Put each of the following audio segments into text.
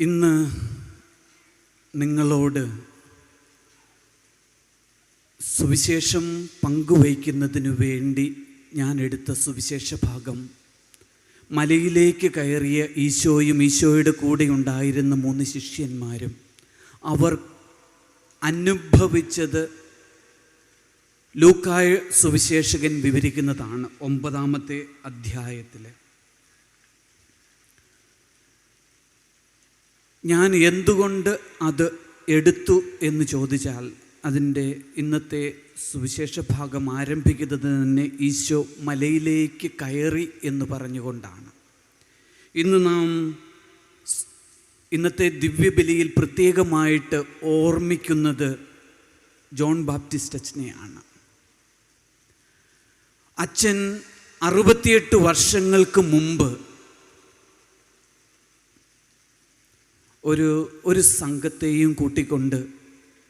ഇന്ന് നിങ്ങളോട് സുവിശേഷം പങ്കുവയ്ക്കുന്നതിനു വേണ്ടി ഞാൻ എടുത്ത സുവിശേഷ ഭാഗം. മലയിലേക്ക് കയറിയ ഈശോയും ഈശോയുടെ കൂടെ ഉണ്ടായിരുന്ന മൂന്ന് ശിഷ്യന്മാരും അവർ അനുഭവിച്ചത് ലൂക്കായ സുവിശേഷകൻ വിവരിക്കുന്നതാണ് ഒമ്പതാമത്തെ അധ്യായത്തിൽ ഞാൻ എന്തുകൊണ്ട് അത് എടുത്തു എന്ന് ചോദിച്ചാൽ അതിന്റെ ഇന്നത്തെ സുവിശേഷ ഭാഗം ആരംഭിക്കുന്നത് തന്നെ ഈശോ മലയിലേക്ക് കയറി എന്ന് പറഞ്ഞുകൊണ്ടാണ്. ഇന്ന് നാം ഇന്നത്തെ ദിവ്യബലിയിൽ പ്രത്യേകമായിട്ട് ഓർമ്മിക്കുന്നത് ജോൺ ബാപ്റ്റിസ്റ്റ് അച്ഛനെയാണ് അച്ഛൻ അറുപത്തിയെട്ട് വർഷങ്ങൾക്ക് മുമ്പ് ഒരു ഒരു സംഘത്തെയും കൂട്ടിക്കൊണ്ട്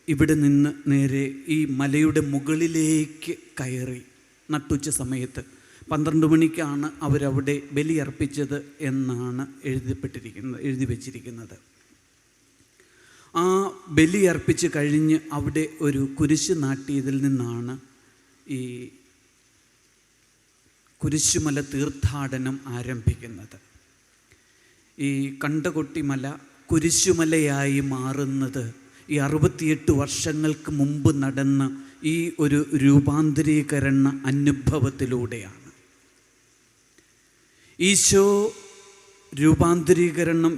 ഇവിടെ നിന്ന് നേരെ ഈ മലയുടെ മുകളിലേക്ക് കയറി നട്ടുച്ച സമയത്ത് പന്ത്രണ്ട് മണിക്കാണ് അവരവിടെ ബലിയർപ്പിച്ചത് എന്നാണ് എഴുതപ്പെട്ടിരിക്കുന്നത് എഴുതി വച്ചിരിക്കുന്നത്. ആ ബലിയർപ്പിച്ച് കഴിഞ്ഞ് അവിടെ ഒരു കുരിശ് നാട്ടിയതിൽ നിന്നാണ് ഈ കുരിശുമല തീർത്ഥാടനം ആരംഭിക്കുന്നത്. ഈ കണ്ടകൊട്ടിമല കുരിശുമലയായി മാറുന്നത് ഈ അറുപത്തിയെട്ട് വർഷങ്ങൾക്ക് മുമ്പ് നടന്ന ഈ ഒരു രൂപാന്തരീകരണ അനുഭവത്തിലൂടെയാണ്. ഈശോ രൂപാന്തരീകരണം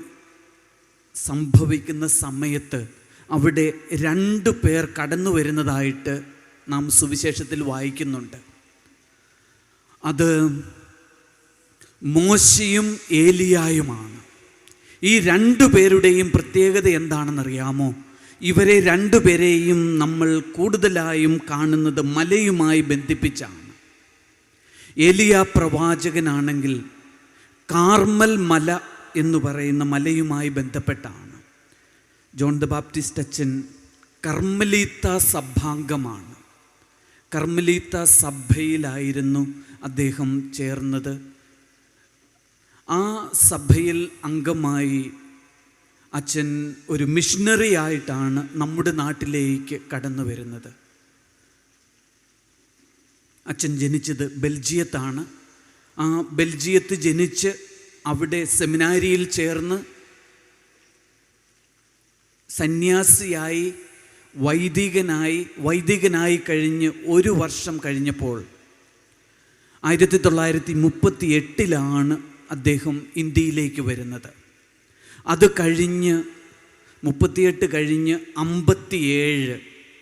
സംഭവിക്കുന്ന സമയത്ത് അവിടെ രണ്ട് പേർ കടന്നു വരുന്നതായിട്ട് നാം സുവിശേഷത്തിൽ വായിക്കുന്നുണ്ട്. അത് മോശയും ഏലിയായുമാണ്. ഈ രണ്ടു പേരുടെയും പ്രത്യേകത എന്താണെന്നറിയാമോ? ഇവരെ രണ്ടുപേരെയും നമ്മൾ കൂടുതലായും കാണുന്നത് മലയുമായി ബന്ധിപ്പിച്ചാണ്. എലിയ പ്രവാചകനാണെങ്കിൽ കാർമൽ മല എന്ന് പറയുന്ന മലയുമായി ബന്ധപ്പെട്ടാണ്. ജോൺ ദ ബാപ്റ്റിസ്റ്റ് അച്ഛൻ കർമ്മലീത്ത സഭാംഗമാണ്. കർമ്മലീത്ത സഭയിലായിരുന്നു അദ്ദേഹം ചേർന്നത്. ആ സഭയിൽ അംഗമായി അച്ഛൻ ഒരു മിഷണറി ആയിട്ടാണ് നമ്മുടെ നാട്ടിലേക്ക് കടന്നു വരുന്നത്. അച്ഛൻ ജനിച്ചത് ബെൽജിയത്താണ്. ആ ബെൽജിയത്ത് ജനിച്ച് അവിടെ സെമിനാരിയിൽ ചേർന്ന് സന്യാസിയായി വൈദികനായി വൈദികനായി കഴിഞ്ഞ് ഒരു വർഷം കഴിഞ്ഞപ്പോൾ ആയിരത്തി തൊള്ളായിരത്തി മുപ്പത്തി എട്ടിലാണ് അദ്ദേഹം ഇന്ത്യയിലേക്ക് വരുന്നത്. അത് കഴിഞ്ഞ് മുപ്പത്തിയെട്ട് കഴിഞ്ഞ് അമ്പത്തിയേഴ്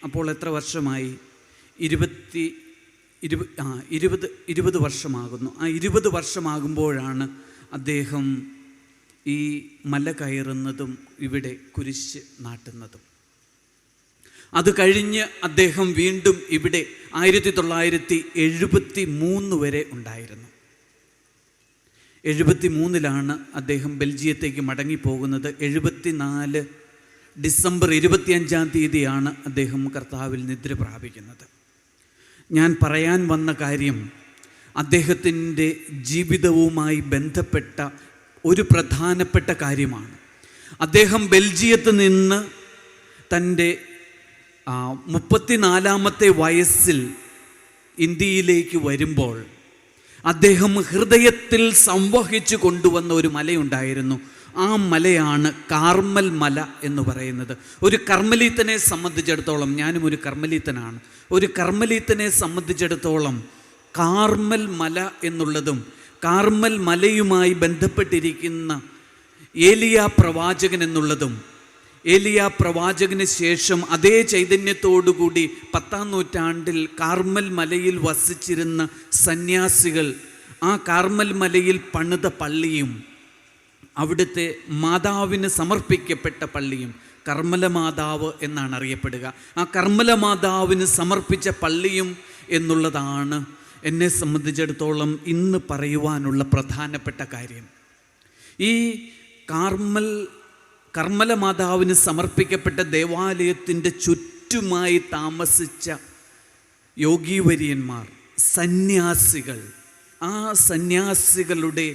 അപ്പോൾ എത്ര വർഷമായി? ഇരുപത്തി ഇരുപ ആ ഇരുപത് ഇരുപത് വർഷമാകുന്നു. ആ ഇരുപത് വർഷമാകുമ്പോഴാണ് അദ്ദേഹം ഈ മല കയറുന്നതും ഇവിടെ കുരിശ് നാട്ടുന്നതും. അത് കഴിഞ്ഞ് അദ്ദേഹം വീണ്ടും ഇവിടെ ആയിരത്തി തൊള്ളായിരത്തി എഴുപത്തി മൂന്ന് വരെ ഉണ്ടായിരുന്നു. എഴുപത്തി മൂന്നിലാണ് അദ്ദേഹം ബെൽജിയത്തേക്ക് മടങ്ങിപ്പോകുന്നത്. എഴുപത്തിനാല് ഡിസംബർ ഇരുപത്തിയഞ്ചാം തീയതിയാണ് അദ്ദേഹം കർത്താവിൽ നിദ്ര പ്രാപിക്കുന്നത്. ഞാൻ പറയാൻ വന്ന കാര്യം അദ്ദേഹത്തിന്റെ ജീവിതവുമായി ബന്ധപ്പെട്ട ഒരു പ്രധാനപ്പെട്ട കാര്യമാണ്. അദ്ദേഹം ബെൽജിയത്ത് നിന്ന് തന്റെ മുപ്പത്തിനാലാമത്തെ വയസ്സിൽ ഇന്ത്യയിലേക്ക് വരുമ്പോൾ അദ്ദേഹം ഹൃദയത്തിൽ സംവഹിച്ചു കൊണ്ടുവന്ന ഒരു മലയുണ്ടായിരുന്നു. ആ മലയാണ് കാർമൽ മല എന്ന് പറയുന്നത്. ഒരു കർമ്മലീത്തനെ സംബന്ധിച്ചിടത്തോളം ഞാനും ഒരു കർമ്മലീത്തനാണ്. ഒരു കർമ്മലീത്തനെ സംബന്ധിച്ചിടത്തോളം കാർമൽ മല എന്നുള്ളതും കാർമൽ മലയുമായി ബന്ധപ്പെട്ടിരിക്കുന്ന ഏലിയ പ്രവാചകൻ എന്നുള്ളതും ഏലിയ പ്രവാചകന് ശേഷം അതേ ചൈതന്യത്തോടുകൂടി പത്താം നൂറ്റാണ്ടിൽ കാർമൽ മലയിൽ വസിച്ചിരുന്ന സന്യാസികൾ ആ കാർമൽ മലയിൽ പണിത പള്ളിയും അവിടുത്തെ മാതാവിന് സമർപ്പിക്കപ്പെട്ട പള്ളിയും കർമ്മല മാതാവ് എന്നാണ് അറിയപ്പെടുക. ആ കർമ്മല മാതാവിന് സമർപ്പിച്ച പള്ളിയും എന്നുള്ളതാണ് എന്നെ സംബന്ധിച്ചിടത്തോളം ഇന്ന് പറയുവാനുള്ള പ്രധാനപ്പെട്ട കാര്യം. ഈ കാർമൽ കർമ്മല മാതാവിന് സമർപ്പിക്കപ്പെട്ട ദേവാലയത്തിന്റെ ചുറ്റുമായി താമസിച്ച യോഗീവര്യന്മാർ സന്യാസികൾ ആ സന്യാസികളുടെ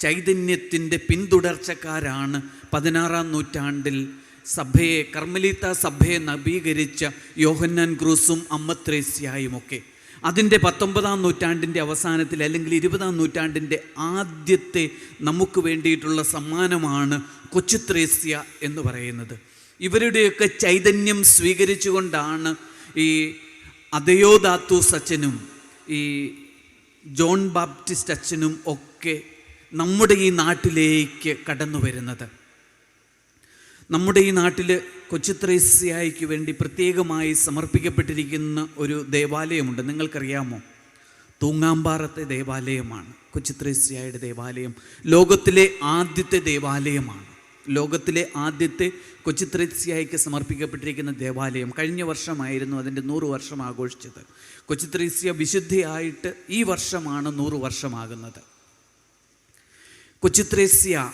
ചൈതന്യത്തിന്റെ പിന്തുടർച്ചക്കാരാണ് പതിനാറാം നൂറ്റാണ്ടിൽ സഭയെ കർമ്മലീത്ത സഭയെ നവീകരിച്ച യോഹന്നാൻ ക്രൂസും അമ്മത്രേസ്യായുമൊക്കെ. അതിന്റെ പത്തൊമ്പതാം നൂറ്റാണ്ടിന്റെ അവസാനത്തിൽ അല്ലെങ്കിൽ ഇരുപതാം നൂറ്റാണ്ടിന്റെ ആദ്യത്തെ നമുക്ക് വേണ്ടിയിട്ടുള്ള സമ്മാനമാണ് കൊച്ചുത്രേസ്യ എന്ന് പറയുന്നത്. ഇവരുടെയൊക്കെ ചൈതന്യം സ്വീകരിച്ചുകൊണ്ടാണ് ഈ അതയോദാത്തു സച്ചനും ഈ ജോൺ ബാപ്റ്റിസ്റ്റ് അച്ഛനും ഒക്കെ നമ്മുടെ ഈ നാട്ടിലേക്ക് കടന്നു വരുന്നത് നമ്മുടെ ഈ നാട്ടിൽ കൊച്ചുത്രേസ്യായിക്ക് വേണ്ടി പ്രത്യേകമായി സമർപ്പിക്കപ്പെട്ടിരിക്കുന്ന ഒരു ദേവാലയമുണ്ട്. നിങ്ങൾക്കറിയാമോ? തൂങ്ങാമ്പാറത്തെ ദേവാലയമാണ്. കൊച്ചുത്രേസ്യായുടെ ദേവാലയം ലോകത്തിലെ ആദ്യത്തെ ദേവാലയമാണ്. ലോകത്തിലെ ആദ്യത്തെ കൊച്ചുത്രേസ്യായിക്ക് സമർപ്പിക്കപ്പെട്ടിരിക്കുന്ന ദേവാലയം കഴിഞ്ഞ വർഷമായിരുന്നു അതിന്റെ നൂറ് വർഷം ആഘോഷിച്ചത്. കൊച്ചുത്രേസ്യ വിശുദ്ധിയായിട്ട് ഈ വർഷമാണ് നൂറ് വർഷമാകുന്നത്. കൊച്ചുത്രേസ്യ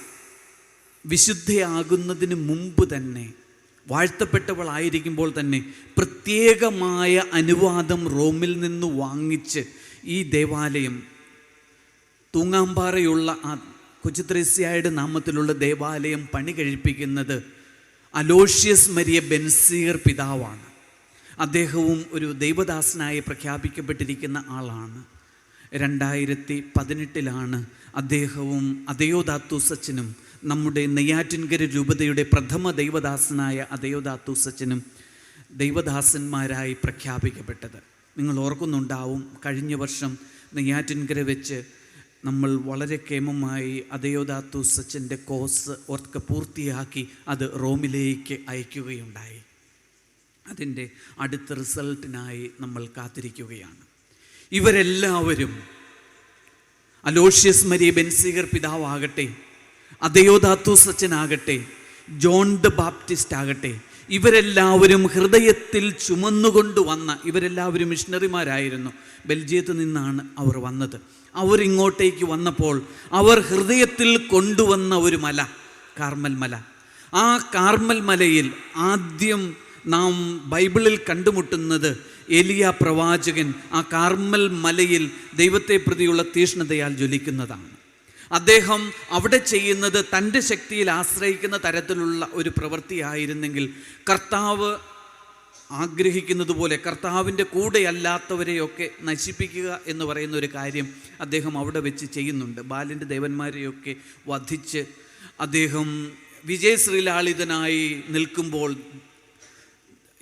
വിശുദ്ധയാകുന്നതിന് മുമ്പ് തന്നെ വാഴ്ത്തപ്പെട്ടവളായിരിക്കുമ്പോൾ തന്നെ പ്രത്യേകമായ അനുവാദം റോമിൽ നിന്ന് വാങ്ങിച്ച് ഈ ദേവാലയം തൂങ്ങാമ്പാറയുള്ള ആ കൊച്ചുത്രേസ്യായുടെ നാമത്തിലുള്ള ദേവാലയം പണി കഴിപ്പിക്കുന്നത് അലോഷ്യസ് മരിയ ബെൻസീർ പിതാവാണ്. അദ്ദേഹവും ഒരു ദൈവദാസനായി പ്രഖ്യാപിക്കപ്പെട്ടിരിക്കുന്ന ആളാണ്. രണ്ടായിരത്തി പതിനെട്ടിലാണ് അദ്ദേഹവും അദയോദാത്തൂസച്ചനും നമ്മുടെ നെയ്യാറ്റിൻകര രൂപതയുടെ പ്രഥമ ദൈവദാസനായ അദയോദാത്തൂസച്ചനും ദൈവദാസന്മാരായി പ്രഖ്യാപിക്കപ്പെട്ടത്. നിങ്ങൾ ഓർക്കുന്നുണ്ടാവും കഴിഞ്ഞ വർഷം നെയ്യാറ്റിൻകര വെച്ച് നമ്മൾ വളരെ കേമമായി അദയോദാത്തൂസച്ചന്റെ കോഴ്സ് ഓർക്ക് പൂർത്തിയാക്കി അത് റോമിലേക്ക് അയക്കുകയുണ്ടായി. അതിന്റെ അടുത്ത റിസൾട്ടിനായി നമ്മൾ കാത്തിരിക്കുകയാണ്. ഇവരെല്ലാവരും അലോഷ്യസ് മരിയ ബെൻസീഗർ പിതാവാകട്ടെ അദയോദാത്തൂസ് അച്ഛനാകട്ടെ ജോൺ ദ ബാപ്റ്റിസ്റ്റ് ആകട്ടെ ഇവരെല്ലാവരും ഹൃദയത്തിൽ ചുമന്നുകൊണ്ട് വന്ന ഇവരെല്ലാവരും മിഷണറിമാരായിരുന്നു. ബെൽജിയത്ത് നിന്നാണ് അവർ വന്നത്. അവരിങ്ങോട്ടേക്ക് വന്നപ്പോൾ അവർ ഹൃദയത്തിൽ കൊണ്ടുവന്ന ഒരു മല കാർമൽ മല. ആ കാർമൽ മലയിൽ ആദ്യം നാം ബൈബിളിൽ കണ്ടുമുട്ടുന്നത് എലിയ പ്രവാചകൻ ആ കാർമൽ മലയിൽ ദൈവത്തെ പ്രതിയുള്ള തീഷ്ണതയാൽ ജ്വലിക്കുന്നതാണ്. അദ്ദേഹം അവിടെ ചെയ്യുന്നത് തന്റെ ശക്തിയിൽ ആശ്രയിക്കുന്ന തരത്തിലുള്ള ഒരു പ്രവൃത്തിയായിരുന്നെങ്കിൽ കർത്താവ് ആഗ്രഹിക്കുന്നത് പോലെ കർത്താവിന്റെ കൂടെയല്ലാത്തവരെയൊക്കെ നശിപ്പിക്കുക എന്ന് പറയുന്ന ഒരു കാര്യം അദ്ദേഹം അവിടെ വെച്ച് ചെയ്യുന്നുണ്ട്. ബാലിന്റെ ദേവന്മാരെയൊക്കെ വധിച്ച് അദ്ദേഹം വിജയശ്രീലാളിതനായി നിൽക്കുമ്പോൾ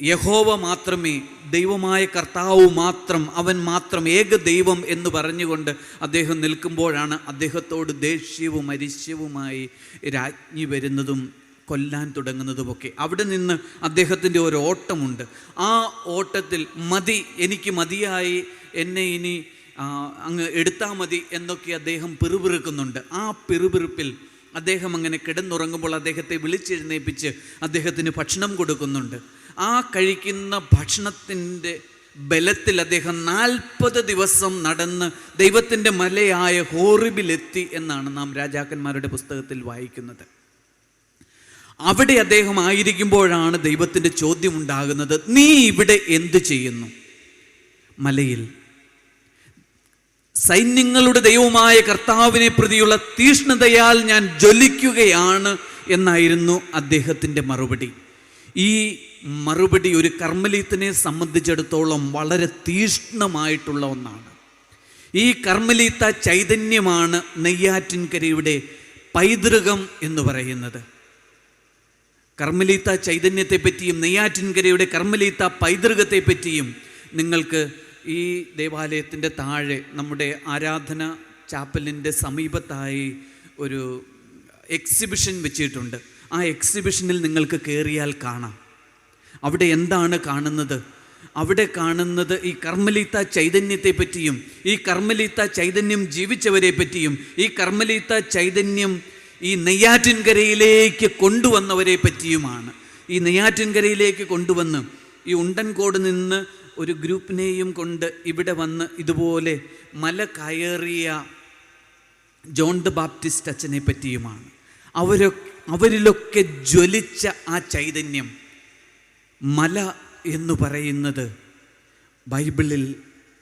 യഹോവ മാത്രമേ ദൈവമായ കർത്താവ് മാത്രം അവൻ മാത്രം ഏക ദൈവം എന്ന് പറഞ്ഞുകൊണ്ട് അദ്ദേഹം നിൽക്കുമ്പോഴാണ് അദ്ദേഹത്തോട് ദേഷ്യവും അരിശ്യവുമായി രാജ്ഞി വരുന്നതും കൊല്ലാൻ തുടങ്ങുന്നതുമൊക്കെ. അവിടെ നിന്ന് അദ്ദേഹത്തിന്റെ ഒരു ഓട്ടമുണ്ട്. ആ ഓട്ടത്തിൽ മതി എനിക്ക് മതിയായി എന്നെ ഇനി അങ്ങ് എടുത്താൽ മതി എന്നൊക്കെ അദ്ദേഹം പിറുപിറുക്കുന്നുണ്ട്. ആ പിറുപിറുപ്പിൽ അദ്ദേഹം അങ്ങനെ കിടന്നുറങ്ങുമ്പോൾ അദ്ദേഹത്തെ വിളിച്ചെഴുന്നേപ്പിച്ച് അദ്ദേഹത്തിന് ഭക്ഷണം കൊടുക്കുന്നുണ്ട്. ആ കഴിക്കുന്ന ഭക്ഷണത്തിന്റെ ബലത്തിൽ അദ്ദേഹം നാൽപ്പത് ദിവസം നടന്ന് ദൈവത്തിന്റെ മലയായ ഹോറിബിലെത്തി എന്നാണ് നാം രാജാക്കന്മാരുടെ പുസ്തകത്തിൽ വായിക്കുന്നത്. അവിടെ അദ്ദേഹം ആയിരിക്കുമ്പോഴാണ് ദൈവത്തിന്റെ ചോദ്യം ഉണ്ടാകുന്നത് നീ ഇവിടെ എന്ത് ചെയ്യുന്നു? മലയിൽ. സൈന്യങ്ങളുടെ ദൈവമായ കർത്താവിനെ പ്രതിയുള്ള തീഷ്ണതയാൽ ഞാൻ ജ്വലിക്കുകയാണ് എന്നായിരുന്നു അദ്ദേഹത്തിന്റെ മറുപടി. ഈ മറുപടി ഒരു കർമ്മലീത്തിനെ സംബന്ധിച്ചിടത്തോളം വളരെ തീഷ്ണമായിട്ടുള്ള ഒന്നാണ്. ഈ കർമ്മലീത്ത ചൈതന്യമാണ് നെയ്യാറ്റിൻകരയുടെ പൈതൃകം എന്ന് പറയുന്നത്. കർമ്മലീത്ത ചൈതന്യത്തെ പറ്റിയും നെയ്യാറ്റിൻകരയുടെ കർമ്മലീത്ത പൈതൃകത്തെ പറ്റിയും നിങ്ങൾക്ക് ഈ ദേവാലയത്തിന്റെ താഴെ നമ്മുടെ ആരാധന ചാപ്പലിന്റെ സമീപത്തായി ഒരു എക്സിബിഷൻ വെച്ചിട്ടുണ്ട്. ആ എക്സിബിഷനിൽ നിങ്ങൾക്ക് കയറിയാൽ കാണാം. അവിടെ എന്താണ് കാണുന്നത്? അവിടെ കാണുന്നത് ഈ കർമ്മലീത്ത ചൈതന്യത്തെ പറ്റിയും ഈ കർമ്മലീത്ത ചൈതന്യം ജീവിച്ചവരെ പറ്റിയും ഈ കർമ്മലീത്ത ചൈതന്യം ഈ നെയ്യാറ്റിൻകരയിലേക്ക് കൊണ്ടുവന്നവരെ പറ്റിയുമാണ്. ഈ നെയ്യാറ്റിൻകരയിലേക്ക് കൊണ്ടുവന്ന് ഈ ഉണ്ടൻകോട് നിന്ന് ഒരു ഗ്രൂപ്പിനെയും കൊണ്ട് ഇവിടെ വന്ന് ഇതുപോലെ മല കയറിയ ജോൺ ദ ബാപ്റ്റിസ്റ്റ് അച്ഛനെ പറ്റിയുമാണ്. അവരൊ അവരിലൊക്കെ ജ്വലിച്ച ആ ചൈതന്യം മല എന്ന് പറയുന്നത് ബൈബിളിൽ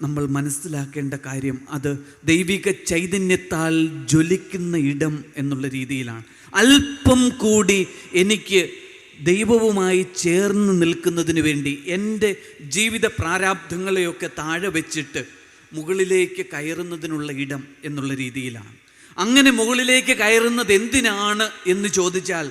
നമ്മൾ മനസ്സിലാക്കേണ്ട കാര്യം അത് ദൈവിക ചൈതന്യത്താൽ ജ്വലിക്കുന്ന ഇടം എന്നുള്ള രീതിയിലാണ്. അല്പം കൂടി എനിക്ക് ദൈവവുമായി ചേർന്ന് നിൽക്കുന്നതിന് വേണ്ടി എന്റെ ജീവിത പ്രാരാബ്ധങ്ങളെയൊക്കെ താഴെ വെച്ചിട്ട് മുകളിലേക്ക് കയറുന്നതിനുള്ള ഇടം എന്നുള്ള രീതിയിലാണ്. അങ്ങനെ മുകളിലേക്ക് കയറുന്നത് എന്തിനാണ് എന്ന് ചോദിച്ചാൽ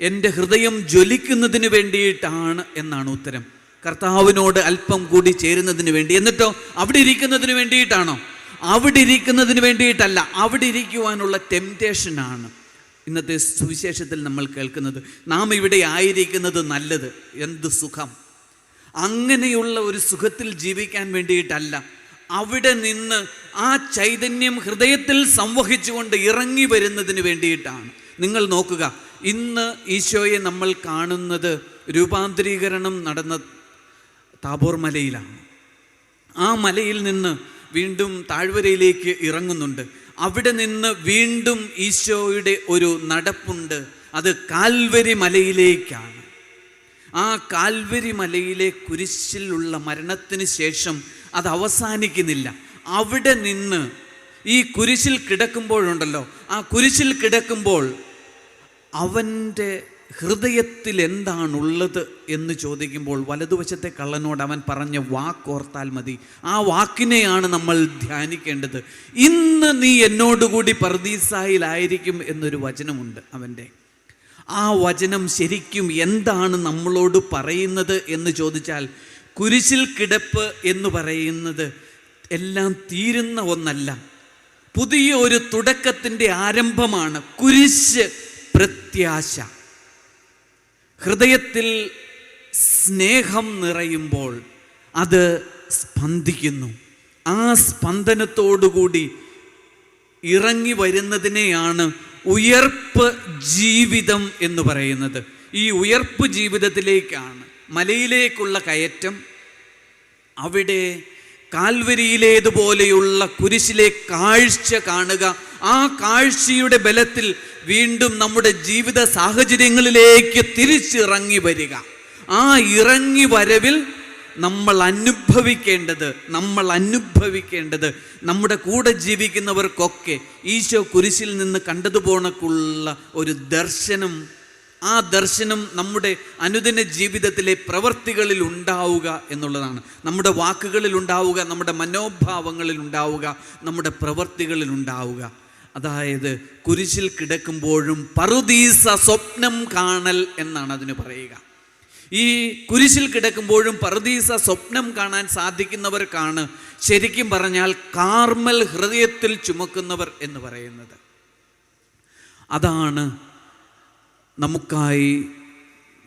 എന്റെ ഹൃദയം ജ്വലിക്കുന്നതിന് വേണ്ടിയിട്ടാണ് എന്നാണ് ഉത്തരം. കർത്താവിനോട് അല്പം കൂടി ചേരുന്നതിന് വേണ്ടി. എന്നിട്ടോ അവിടെ ഇരിക്കുന്നതിന് വേണ്ടിയിട്ടാണോ? അവിടെ ഇരിക്കുന്നതിന് വേണ്ടിയിട്ടല്ല. അവിടെ ഇരിക്കുവാനുള്ള ടെംപ്റ്റേഷനാണ് ഇന്നത്തെ സുവിശേഷത്തിൽ നമ്മൾ കേൾക്കുന്നത് നാം ഇവിടെ ആയിരിക്കുന്നത് നല്ലത്. എന്ത് സുഖം. അങ്ങനെയുള്ള ഒരു സുഖത്തിൽ ജീവിക്കാൻ വേണ്ടിയിട്ടല്ല. അവിടെ നിന്ന് ആ ചൈതന്യം ഹൃദയത്തിൽ സംവഹിച്ചുകൊണ്ട് ഇറങ്ങി വരുന്നതിന് വേണ്ടിയിട്ടാണ്. നിങ്ങൾ നോക്കുക ഇന്ന് ഈശോയെ നമ്മൾ കാണുന്നത് രൂപാന്തരീകരണം നടന്ന താബോർ മലയിലാണ്. ആ മലയിൽ നിന്ന് വീണ്ടും താഴ്വരയിലേക്ക് ഇറങ്ങുന്നുണ്ട്. അവിടെ നിന്ന് വീണ്ടും ഈശോയുടെ ഒരു നടപ്പുണ്ട്. അത് കാൽവരി മലയിലേക്കാണ്. ആ കാൽവരി മലയിലെ കുരിശിലുള്ള മരണത്തിന് ശേഷം അത് അവസാനിക്കുന്നില്ല. അവിടെ നിന്ന് ഈ കുരിശിൽ കിടക്കുമ്പോഴുണ്ടല്ലോ ആ കുരിശിൽ കിടക്കുമ്പോൾ അവന്റെ ഹൃദയത്തിൽ എന്താണുള്ളത് എന്ന് ചോദിക്കുമ്പോൾ വലതുവശത്തെ കള്ളനോട് അവൻ പറഞ്ഞ വാക്കോർത്താൽ മതി. ആ വാക്കിനെയാണ് നമ്മൾ ധ്യാനിക്കേണ്ടത്. ഇന്ന് നീ എന്നോടുകൂടി പർദീസായിലായിരിക്കും എന്നൊരു വചനമുണ്ട് അവന്റെ. ആ വചനം ശരിക്കും എന്താണ് നമ്മളോട് പറയുന്നത് എന്ന് ചോദിച്ചാൽ കുരിശിൽ കിടപ്പ് എന്ന് പറയുന്നത് എല്ലാം തീരുന്ന ഒന്നല്ല. പുതിയ ഒരു തുടക്കത്തിന്റെ ആരംഭമാണ് കുരിശ്. പ്രത്യാശ. ഹൃദയത്തിൽ സ്നേഹം നിറയുമ്പോൾ അത് സ്പന്ദിക്കുന്നു. ആ സ്പന്ദനത്തോടുകൂടി ഇറങ്ങി വരുന്നതിനെയാണ് ഉയർപ്പ് ജീവിതം എന്ന് പറയുന്നത്. ഈ ഉയർപ്പ് ജീവിതത്തിലേക്കാണ് മലയിലേക്കുള്ള കയറ്റം അവിടെ കാൽവരിയിലേതുപോലെയുള്ള കുരിശിലെ കാഴ്ച കാണുക. ആ കാഴ്ചയുടെ ബലത്തിൽ വീണ്ടും നമ്മുടെ ജീവിത സാഹചര്യങ്ങളിലേക്ക് തിരിച്ചിറങ്ങി വരിക. ആ ഇറങ്ങി വരവിൽ നമ്മൾ അനുഭവിക്കേണ്ടത് നമ്മൾ അനുഭവിക്കേണ്ടത് നമ്മുടെ കൂടെ ജീവിക്കുന്നവർക്കൊക്കെ ഈശോ കുരിശിൽ നിന്ന് കണ്ടതുപോണക്കുള്ള ഒരു ദർശനം ആ ദർശനം നമ്മുടെ അനുദിന ജീവിതത്തിലെ പ്രവൃത്തികളിൽ ഉണ്ടാവുക എന്നുള്ളതാണ്. നമ്മുടെ വാക്കുകളിൽ ഉണ്ടാവുക നമ്മുടെ മനോഭാവങ്ങളിൽ ഉണ്ടാവുക നമ്മുടെ പ്രവൃത്തികളിൽ ഉണ്ടാവുക. അതായത് കുരിശിൽ കിടക്കുമ്പോഴും പറുദീസ സ്വപ്നം കാണൽ എന്നാണ് അതിന് പറയുക. ഈ കുരിശിൽ കിടക്കുമ്പോഴും പറുദീസ സ്വപ്നം കാണാൻ സാധിക്കുന്നവർക്കാണ് ശരിക്കും പറഞ്ഞാൽ കാർമൽ ഹൃദയത്തിൽ ചുമക്കുന്നവർ എന്ന് പറയുന്നത്. അതാണ് നമുക്കായി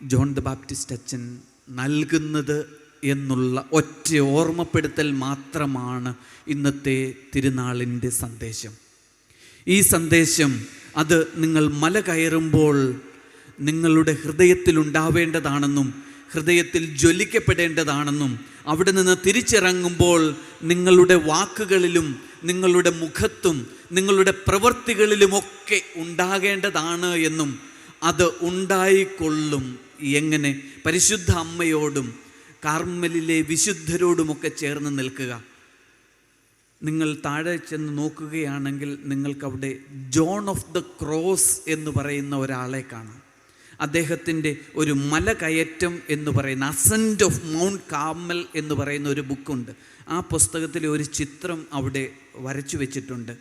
ജോൺ ദ ബാപ്റ്റിസ്റ്റ് അച്ഛൻ നൽകുന്നത് എന്നുള്ള ഒറ്റ ഓർമ്മപ്പെടുത്തൽ മാത്രമാണ് ഇന്നത്തെ തിരുനാളിന്റെ സന്ദേശം. ഈ സന്ദേശം അത് നിങ്ങൾ മല കയറുമ്പോൾ നിങ്ങളുടെ ഹൃദയത്തിൽ ഉണ്ടാവേണ്ടതാണെന്നും ഹൃദയത്തിൽ ജ്വലിക്കപ്പെടേണ്ടതാണെന്നും അവിടെ നിന്ന് തിരിച്ചിറങ്ങുമ്പോൾ നിങ്ങളുടെ വാക്കുകളിലും നിങ്ങളുടെ മുഖത്തും നിങ്ങളുടെ പ്രവൃത്തികളിലുമൊക്കെ ഉണ്ടാകേണ്ടതാണ് എന്നും അത് ഉണ്ടായിക്കൊള്ളും. എങ്ങനെ? പരിശുദ്ധ അമ്മയോടും കാർമലിലെ വിശുദ്ധരോടുമൊക്കെ ചേർന്ന് നിൽക്കുക. നിങ്ങൾ താഴെ ചെന്ന് നോക്കുകയാണെങ്കിൽ നിങ്ങൾക്കവിടെ ജോൺ ഓഫ് ദ ക്രോസ് എന്ന് പറയുന്ന ഒരാളെ കാണാം. അദ്ദേഹത്തിന്റെ ഒരു മല കയറ്റം എന്ന് പറയുന്ന അസന്റ് ഓഫ് മൗണ്ട് കാമൽ എന്ന് പറയുന്ന ഒരു ബുക്കുണ്ട്. ആ പുസ്തകത്തിലെ ഒരു ചിത്രം അവിടെ വരച്ചു വെച്ചിട്ടുണ്ട്.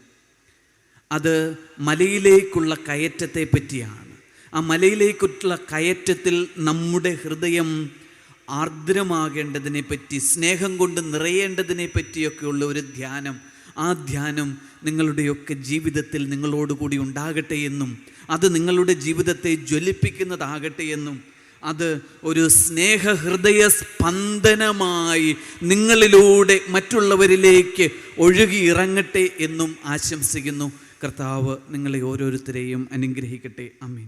അത് മലയിലേക്കുള്ള കയറ്റത്തെ പറ്റിയാണ്. ആ മലയിലേക്കുള്ള കയറ്റത്തിൽ നമ്മുടെ ഹൃദയം ആർദ്രമാകേണ്ടതിനെ പറ്റി സ്നേഹം കൊണ്ട് നിറയേണ്ടതിനെ പറ്റിയൊക്കെയുള്ള ഒരു ധ്യാനം ആ ധ്യാനം നിങ്ങളുടെയൊക്കെ ജീവിതത്തിൽ നിങ്ങളോടുകൂടി ഉണ്ടാകട്ടെ എന്നും അത് നിങ്ങളുടെ ജീവിതത്തെ ജ്വലിപ്പിക്കുന്നതാകട്ടെ എന്നും അത് ഒരു സ്നേഹഹൃദയ സ്പന്ദനമായി നിങ്ങളിലൂടെ മറ്റുള്ളവരിലേക്ക് ഒഴുകി ഇറങ്ങട്ടെ എന്നും ആശംസിക്കുന്നു. കർത്താവ് നിങ്ങളെ ഓരോരുത്തരെയും അനുഗ്രഹിക്കട്ടെ. അമീൻ